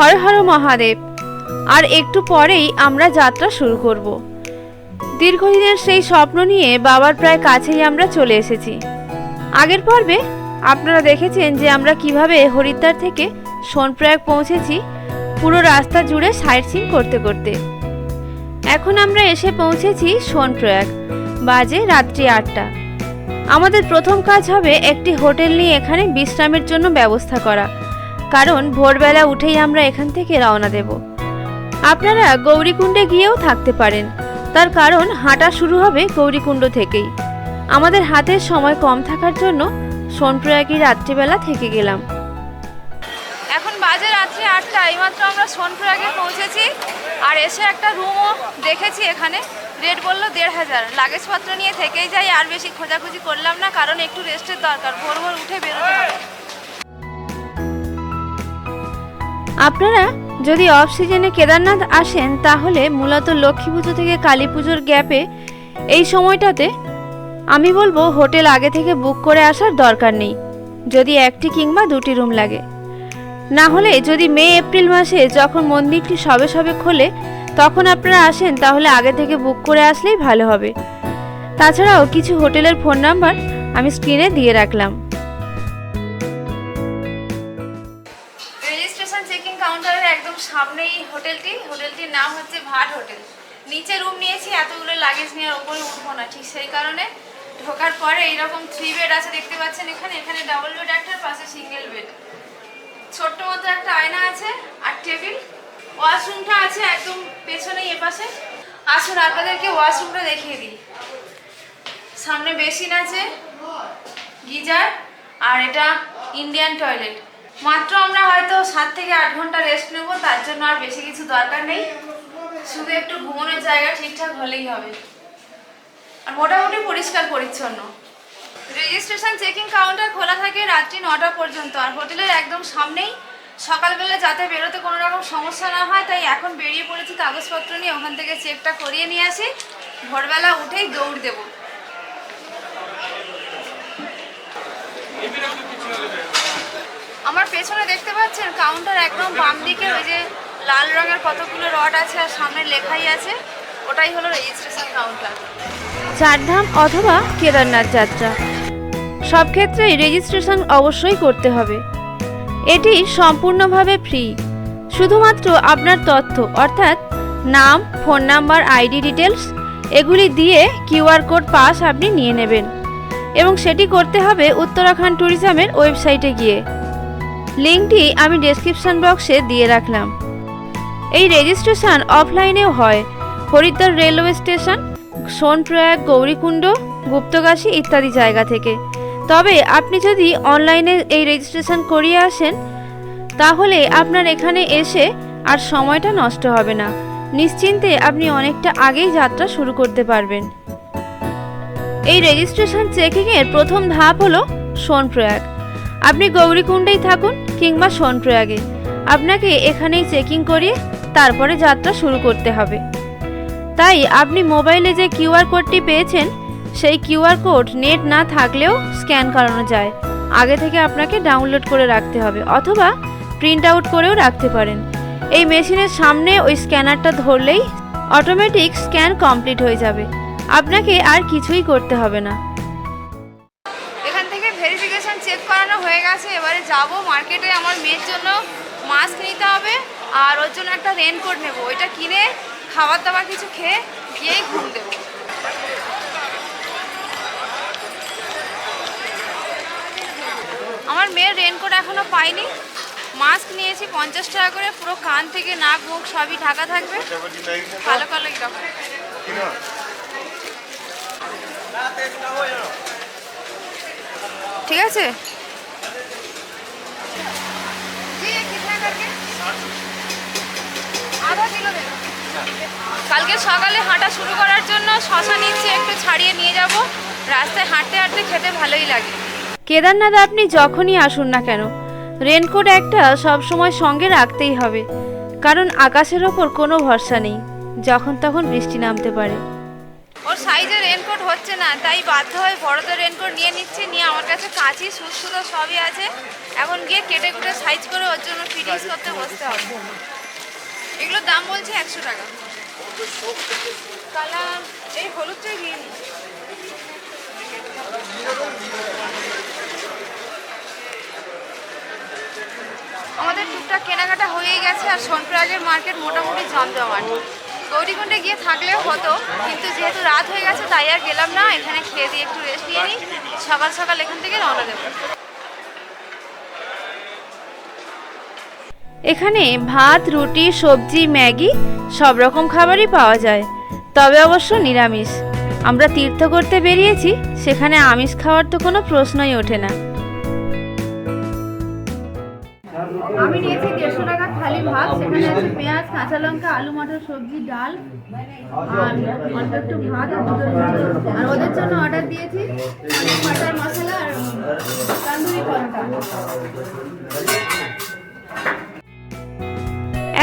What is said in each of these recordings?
হর হর মহাদেব। আর একটু পরেই আমরা যাত্রা শুরু করব। দীর্ঘদিনের সেই স্বপ্ন নিয়ে বাবার প্রায় কাছেই আমরা চলে এসেছি। আগের পর্বে আপনারা দেখেছেন যে আমরা কীভাবে হরিদ্বার থেকে সোনপ্রয়াগ পৌঁছেছি পুরো রাস্তা জুড়ে সাইট সিন করতে করতে। এখন আমরা এসে পৌঁছেছি সোনপ্রয়াগ, বাজে রাত্রি আটটা। আমাদের প্রথম কাজ হবে একটি হোটেল নিয়ে এখানে বিশ্রামের জন্য ব্যবস্থা করা। কারণ ভোরবেলা উঠেই আমরা এখান থেকে রওনা দেব। আপনারা গৌরীকুণ্ডে গিয়েও থাকতে পারেন। তার কারণ হাঁটা শুরু হবে গৌরীকুণ্ড থেকেই। আমাদের হাতের সময় কম থাকার জন্য সোনপ্রয়াগী রাত্রিবেলা থেকে গেলাম। এখন বাজে রাত্রি আটটা, এইমাত্র আমরা সোনপ্রয়াগে পৌঁছেছি আর এসে একটা রুমও দেখেছি এখানে। রেট বলল দেড় হাজার। লাগেজপত্র নিয়ে থেকেই যাই, আর বেশি খোঁজাখুঁজি করলাম না, কারণ একটু রেস্টের দরকার। ভোর ভোর উঠে বেরোতে হবে। আপনারা যদি অফ সিজনে কেদারনাথ আসেন, তাহলে মূলত লক্ষ্মী পুজো থেকে কালী পুজোর গ্যাপে এই সময়টাতে আমি বলব হোটেল আগে থেকে বুক করে আসার দরকার নেই, যদি একটি কিংবা দুটি রুম লাগে। না হলে যদি মে, এপ্রিল মাসে যখন মন্দিরটি সবে সবে খোলে, তখন আপনারা আসেন, তাহলে আগে থেকে বুক করে আসলেই ভালো হবে। তাছাড়াও কিছু হোটেলের ফোন নাম্বার আমি স্ক্রিনে দিয়ে রাখলাম। হোটেলটি, হোটেলটির নাম হচ্ছে ভাট হোটেল। নিচে রুম নিয়েছি, এতগুলো লাগেজ নিয়ে ওপরে উঠবো না। ঠিক সেই কারণে ঢোকার পরে এইরকম থ্রি বেড আছে, দেখতে পাচ্ছেন এখানে। এখানে ডাবল বেড একটার পাশে সিঙ্গেল বেড ছোট্ট মতো একটা আয়না আছে আর টেবিল ওয়াশরুমটা আছে একদম পেছনেই, এপাশে। আসুন, আপনাদেরকে ওয়াশরুমটা দেখিয়ে দিই। সামনে বেসিন আছে, গিজার, আর এটা ইন্ডিয়ান টয়লেট মাত্র আমরা হয়তো সাত থেকে আট ঘণ্টা রেস্ট নেব, তার জন্য আর বেশি কিছু দরকার নেই। শুধু একটু ঘুমানোর জায়গা ঠিকঠাক হলেই হবে। আর মোটামুটি পরিষ্কার পরিচ্ছন্ন। রেজিস্ট্রেশন চেকিং কাউন্টার খোলা থাকে রাত্রি নটা পর্যন্ত, আর হোটেলের একদম সামনেই। সকালবেলা যাতে বেরোতে কোনো রকম সমস্যা না হয়, তাই এখন বেরিয়ে পড়েছি কাগজপত্র নিয়ে, ওখান থেকে চেকটা করিয়ে নিয়ে আসি। ভোরবেলা উঠেই দৌড় দেবো। আমার পেছনে দেখতে পাচ্ছেন কাউন্টার একদম বাম দিকে, ওই যে লাল রঙের কতগুলো রড আছে আর সামনে লেখাই আছে, ওটাই হলো রেজিস্ট্রেশন কাউন্টার চারধাম অথবা কেদারনাথ যাত্রা। সব ক্ষেত্রেই রেজিস্ট্রেশন অবশ্যই করতে হবে। এটি সম্পূর্ণভাবে ফ্রি শুধুমাত্র আপনার তথ্য, অর্থাৎ নাম ফোন নাম্বার আইডি ডিটেলস এগুলি দিয়ে কিউআর কোড পাস আপনি নিয়ে নেবেন। এবং সেটি করতে হবে উত্তরাখণ্ড ট্যুরিজমের ওয়েবসাইটে গিয়ে। লিঙ্কটি আমি ডেসক্রিপশন বক্সে দিয়ে রাখলাম। এই রেজিস্ট্রেশন অফলাইনেও হয়। হরিদ্বার রেলওয়ে স্টেশন সোনপ্রয়াগ, গৌরীকুণ্ড, গুপ্তকাশী ইত্যাদি জায়গা থেকে। তবে আপনি যদি অনলাইনে এই রেজিস্ট্রেশন করিয়ে আসেন, তাহলে আপনার এখানে এসে আর সময়টা নষ্ট হবে না। নিশ্চিন্তে আপনি অনেকটা আগেই যাত্রা শুরু করতে পারবেন। এই রেজিস্ট্রেশন চেকিংয়ের প্রথম ধাপ হলো সোনপ্রয়াগ। আপনি গৌরীকুণ্ডেই থাকুন কিংবা সোনপ্রয়াগে। আপনাকে এখানেই চেকিং করিয়ে তারপরে যাত্রা শুরু করতে হবে। তাই আপনি মোবাইলে যে কিউআর কোডটি পেয়েছেন, সেই কিউআর কোড নেট না থাকলেও স্ক্যান করানো যায়। আগে থেকে আপনাকে ডাউনলোড করে রাখতে হবে অথবা প্রিন্ট আউট করেও রাখতে পারেন। এই মেশিনের সামনে ওই স্ক্যানারটা ধরলেই অটোমেটিক স্ক্যান কমপ্লিট হয়ে যাবে। আপনাকে আর কিছুই করতে হবে না। হয়ে গেছে, এবারে যাব মার্কেটে আমার মেয়ের জন্য মাস্ক নিতে হবে আর ওর জন্য একটা রেনকোট নেব। ওইটা কিনে খাবার দাবার কিছু খেয়ে গিয়েই ঘুম দেবো। আমার মেয়ের রেনকোট এখনও পাইনি। মাস্ক নিয়েছি পঞ্চাশ টাকা করে, পুরো কান থেকে নাক, মুখ সবই ঢাকা থাকবে। কালো কালো ঠিক আছে? কালকে সকালে হাঁটা শুরু করার জন্য শশা নিচ্ছি একটু ছাড়িয়ে নিয়ে যাব। রাস্তায় হাঁটতে হাঁটতে খেতে ভালোই লাগে। কেদারনাথ আপনি যখনই আসুন না কেন রেনকোট একটা সব সময় সঙ্গে রাখতেই হবে। কারণ আকাশের ওপর কোনো ভরসা নেই যখন তখন বৃষ্টি নামতে পারে। ওর সাইজে রেনকোট হচ্ছে না তাই বাধ্য হয়ে বড়দের রেনকোট নিয়ে নিচ্ছে নিয়ে আমার কাছে কাঁচি সুচ সুতো সবই আছে। এখন গিয়ে কেটে কুটে সাইজ করে ওর জন্য ফিটিংস করতে বসতে হবে। এগুলোর দাম বলছে একশো টাকা। কালার এই হলুদটাই নিয়ে আমাদের টুকটাক কেনাকাটা হয়েই গেছে আর সোনপ্রয়াগের মার্কেট মোটামুটি জমজমাট গৌরীকুণ্ডে গিয়ে থাকলেও হতো, কিন্তু যেহেতু রাত হয়ে গেছে, তাই আর গেলাম না। এখানে খেয়ে দিয়ে একটু রেস্ট নিয়ে নিই সকাল সকাল এখান থেকে রওনা দেবো। এখানে ভাত, রুটি, সবজি, ম্যাগি সব রকম খাবারই পাওয়া যায়। তবে অবশ্য নিরামিষ। আমরা তীর্থ করতে বেরিয়েছি, সেখানে আমিষ খাওয়ার তো কোনো প্রশ্নই ওঠে না। আমি নিয়েছি দেড়শো টাকা থালি ভাত, সেখানে আছে পেঁয়াজ, কাঁচা লঙ্কা, আলু, মটর, সবজি, ডাল, আর অল্প একটু ভাত আর দুটো। আর ওদের জন্য অর্ডার দিয়েছি বাটার মশলা আর তান্দুরি পরোটা।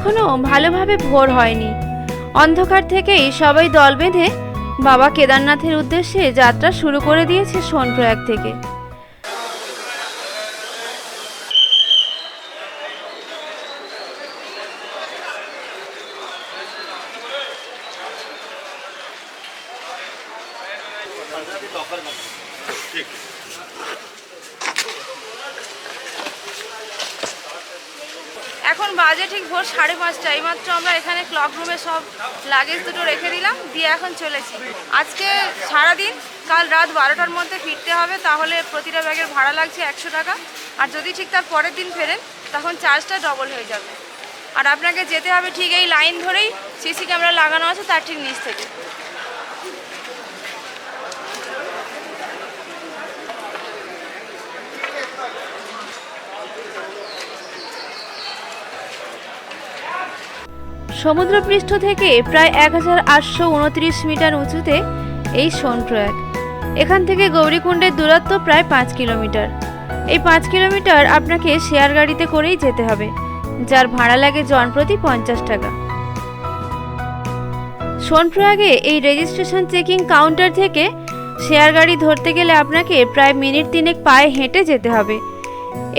এখনও ভালোভাবে ভোর হয়নি। অন্ধকার থেকেই সবাই দল বেঁধে বাবা কেদারনাথের উদ্দেশ্যে যাত্রা শুরু করে দিয়েছে সোনপ্রয়াগ থেকে এখন বাজে ঠিক ভোর সাড়ে পাঁচটা। এইমাত্র আমরা এখানে ক্লক রুমে সব লাগেজ দুটো রেখে দিলাম, দিয়ে এখন চলেছি। আজকে সারাদিন, কাল রাত বারোটার মধ্যে ফিরতে হবে, তাহলে প্রতিটা ব্যাগের ভাড়া লাগছে একশো টাকা। আর যদি ঠিক তার পরের দিন ফেরেন, তখন চার্জটা ডবল হয়ে যাবে। আর আপনাকে যেতে হবে ঠিক এই লাইন ধরেই সিসি ক্যামেরা লাগানো আছে তার ঠিক নিচ থেকে। সমুদ্রপৃষ্ঠ থেকে প্রায় এক হাজার আটশো উনত্রিশ মিটার উঁচুতে এই সোনপ্রয়াগ এখান থেকে গৌরীকুণ্ডের দূরত্ব প্রায় পাঁচ কিলোমিটার। এই পাঁচ কিলোমিটার আপনাকে শেয়ার গাড়িতে করেই যেতে হবে, যার ভাড়া লাগে জনপ্রতি পঞ্চাশ টাকা। সোনপ্রয়াগে এই রেজিস্ট্রেশন চেকিং কাউন্টার থেকে শেয়ার গাড়ি ধরতে গেলে আপনাকে প্রায় মিনিট তিনেক পায়ে হেঁটে যেতে হবে।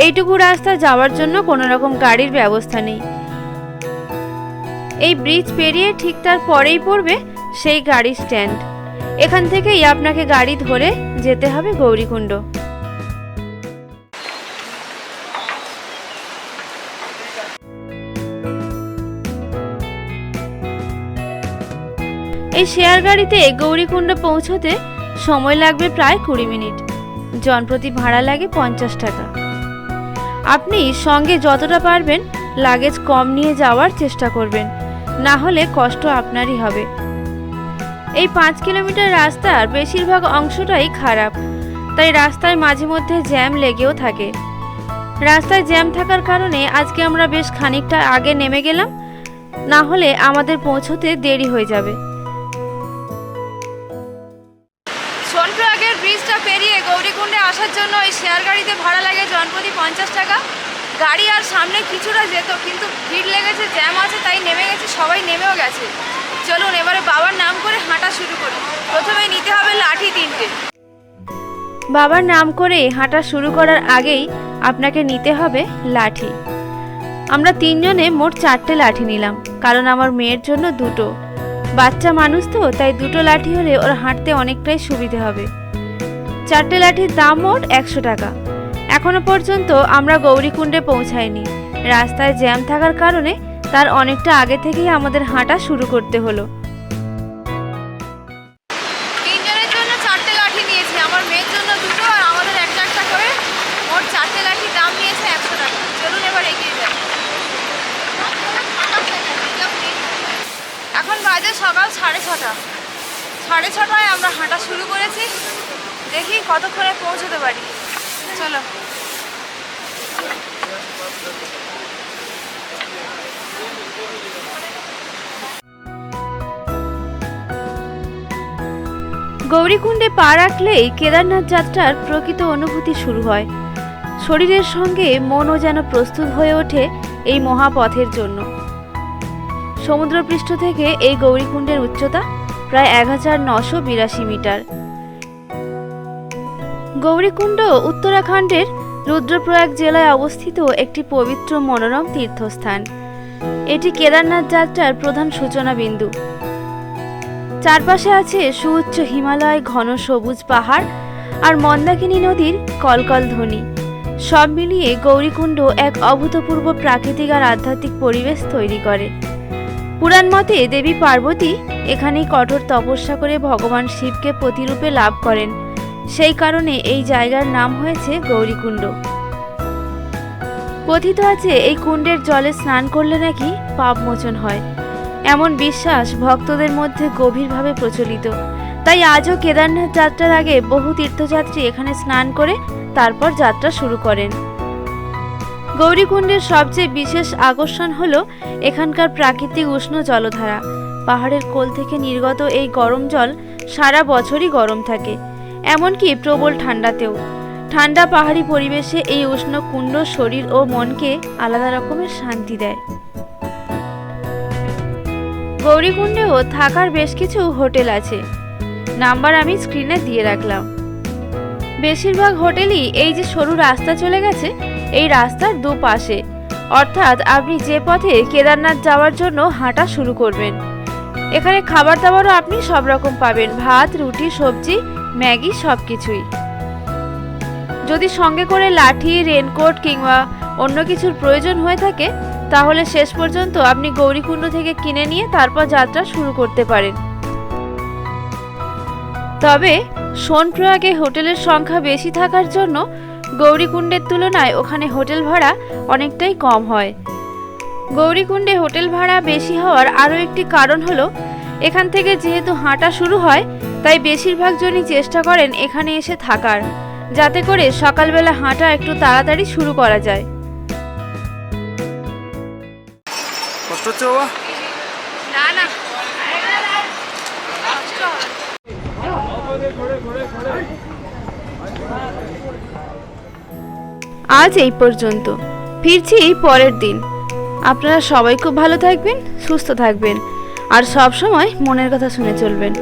এইটুকু রাস্তা যাওয়ার জন্য কোনো রকম গাড়ির ব্যবস্থা নেই। এই ব্রিজ পেরিয়ে ঠিক তার পরেই পড়বে সেই গাড়ি স্ট্যান্ড এখান থেকেই আপনাকে গাড়ি ধরে যেতে হবে গৌরীকুণ্ড। এই শেয়ার গাড়িতে গৌরীকুণ্ড পৌঁছতে সময় লাগবে প্রায় কুড়ি মিনিট। জনপ্রতি ভাড়া লাগে পঞ্চাশ টাকা। আপনি সঙ্গে যতটা পারবেন লাগেজ কম নিয়ে যাওয়ার চেষ্টা করবেন। না হলে কষ্ট আপনারই হবে। এই পাঁচ কিলোমিটার রাস্তার বেশিরভাগ অংশটাই খারাপ, তাই রাস্তায় মাঝে মধ্যে জ্যাম লেগেও থাকে। রাস্তায় জ্যাম থাকার কারণে আজকে আমরা বেশ খানিকটা আগে নেমে গেলাম, না হলে আমাদের পৌঁছতে দেরি হয়ে যাবে। সোনপ্রয়াগের ব্রিজটা পেরিয়ে গৌরীকুণ্ডে আসার জন্য ওই শেয়ার গাড়িতে ভাড়া লাগে জনপ্রতি পঞ্চাশ টাকা। গাড়ি আর সামনে কিছুটা যেত, কিন্তু ভিড় লেগেছে, জ্যাম আছে, তাই নেমে সবাই নেমেও গেছে। চলুন, এবারে বাবার নাম করে হাঁটা শুরু করি। প্রথমেই নিতে হবে লাঠি তিনটে। বাবার নাম করে হাঁটা শুরু করার আগেই আপনাকে নিতে হবে লাঠি। আমরা তিনজনে মোট চারটে লাঠি নিলাম, কারণ আমার মেয়ের জন্য দুটো। বাচ্চা মানুষ তো, তাই দুটো লাঠি হলে ওর হাঁটতে অনেকটাই সুবিধে হবে। চারটে লাঠির দাম মোট একশো টাকা। এখনও পর্যন্ত আমরা গৌরীকুণ্ডে পৌঁছাইনি। রাস্তায় জ্যাম থাকার কারণে তার অনেকটা আগে থেকেই আমাদের হাঁটা শুরু করতে হলো। এখন বাজে সকাল সাড়ে ছটা। সাড়ে ছটায় আমরা হাঁটা শুরু করেছি। দেখি কতক্ষণে পৌঁছতে পারি। চলো। গৌরীকুণ্ডে পা রাখলেই কেদারনাথ যাত্রার প্রকৃত অনুভূতি শুরু হয়। শরীরের সঙ্গে মনও যেন প্রস্তুত হয়ে ওঠে এই মহাপথের জন্য। সমুদ্রপৃষ্ঠ থেকে এই গৌরীকুণ্ডের উচ্চতা প্রায় এক হাজার নশো বিরাশি মিটার। গৌরীকুণ্ড উত্তরাখণ্ডের রুদ্রপ্রয়াগ জেলায় অবস্থিত একটি পবিত্র মনোরম তীর্থস্থান। এটি কেদারনাথ যাত্রার প্রধান সূচনা বিন্দু চারপাশে আছে সুউচ্চ হিমালয়, ঘন সবুজ পাহাড় আর মন্দাকিনী নদীর কলকল ধ্বনি। সব মিলিয়ে গৌরীকুণ্ড এক অভূতপূর্ব প্রাকৃতিক আর আধ্যাত্মিক পরিবেশ তৈরি করে। পুরাণ মতে দেবী পার্বতী এখানেই কঠোর তপস্যা করে ভগবান শিবকে প্রতিরূপে লাভ করেন। সেই কারণে এই জায়গার নাম হয়েছে গৌরীকুণ্ড। কথিত আছে, এই কুণ্ডের জলে স্নান করলে নাকি পাপ মোচন হয়। এমন বিশ্বাস ভক্তদের মধ্যে গভীরভাবে প্রচলিত। তাই আজও কেদারনাথ যাত্রার আগে বহু তীর্থযাত্রী এখানে স্নান করে তারপর যাত্রা শুরু করেন। গৌরীকুণ্ডের সবচেয়ে বিশেষ আকর্ষণ হল এখানকার প্রাকৃতিক উষ্ণ জলধারা। পাহাড়ের কোল থেকে নির্গত এই গরম জল সারা বছরই গরম থাকে, এমনকি প্রবল ঠান্ডাতেও। ঠান্ডা পাহাড়ি পরিবেশে এই উষ্ণ কুণ্ড শরীর ও মনকে আলাদা রকমের শান্তি দেয়। গৌরীকুণ্ডেও থাকার বেশ কিছু হোটেল আছে। নাম্বার আমি স্ক্রিনে দিয়ে রাখলাম। বেশিরভাগ হোটেলই এই যে সরু রাস্তা চলে গেছে, এই রাস্তার দুপাশে। অর্থাৎ আপনি যে পথে কেদারনাথ যাওয়ার জন্য হাঁটা শুরু করবেন। এখানে খাবার দাবারও আপনি সব রকম পাবেন, ভাত, রুটি, সবজি, ম্যাগি সব কিছুই যদি সঙ্গে করে লাঠি, রেনকোট কিংবা অন্য কিছুর প্রয়োজন হয়ে থাকে তাহলে শেষ পর্যন্ত আপনি গৌরীকুণ্ড থেকে কিনে নিয়ে তারপর যাত্রা শুরু করতে পারেন। তবে সোনপ্রয়াগে হোটেলের সংখ্যা বেশি থাকার জন্য গৌরীকুণ্ডের তুলনায় ওখানে হোটেল ভাড়া অনেকটাই কম হয়। গৌরীকুণ্ডে হোটেল ভাড়া বেশি হওয়ার আরও একটি কারণ হলো, এখান থেকে যেহেতু হাঁটা শুরু হয়, তাই বেশিরভাগ জনই চেষ্টা করেন এখানে এসে থাকার, যাতে করে সকালবেলা হাঁটা একটু তাড়াতাড়ি শুরু করা যায়। কষ্ট হচ্ছে বাবা? না না। আজ এই পর্যন্ত। ফিরছি এই পরের দিন। আপনারা সবাই খুব ভালো থাকবেন সুস্থ থাকবেন। আর সব সময় মনের কথা শুনে চলবেন।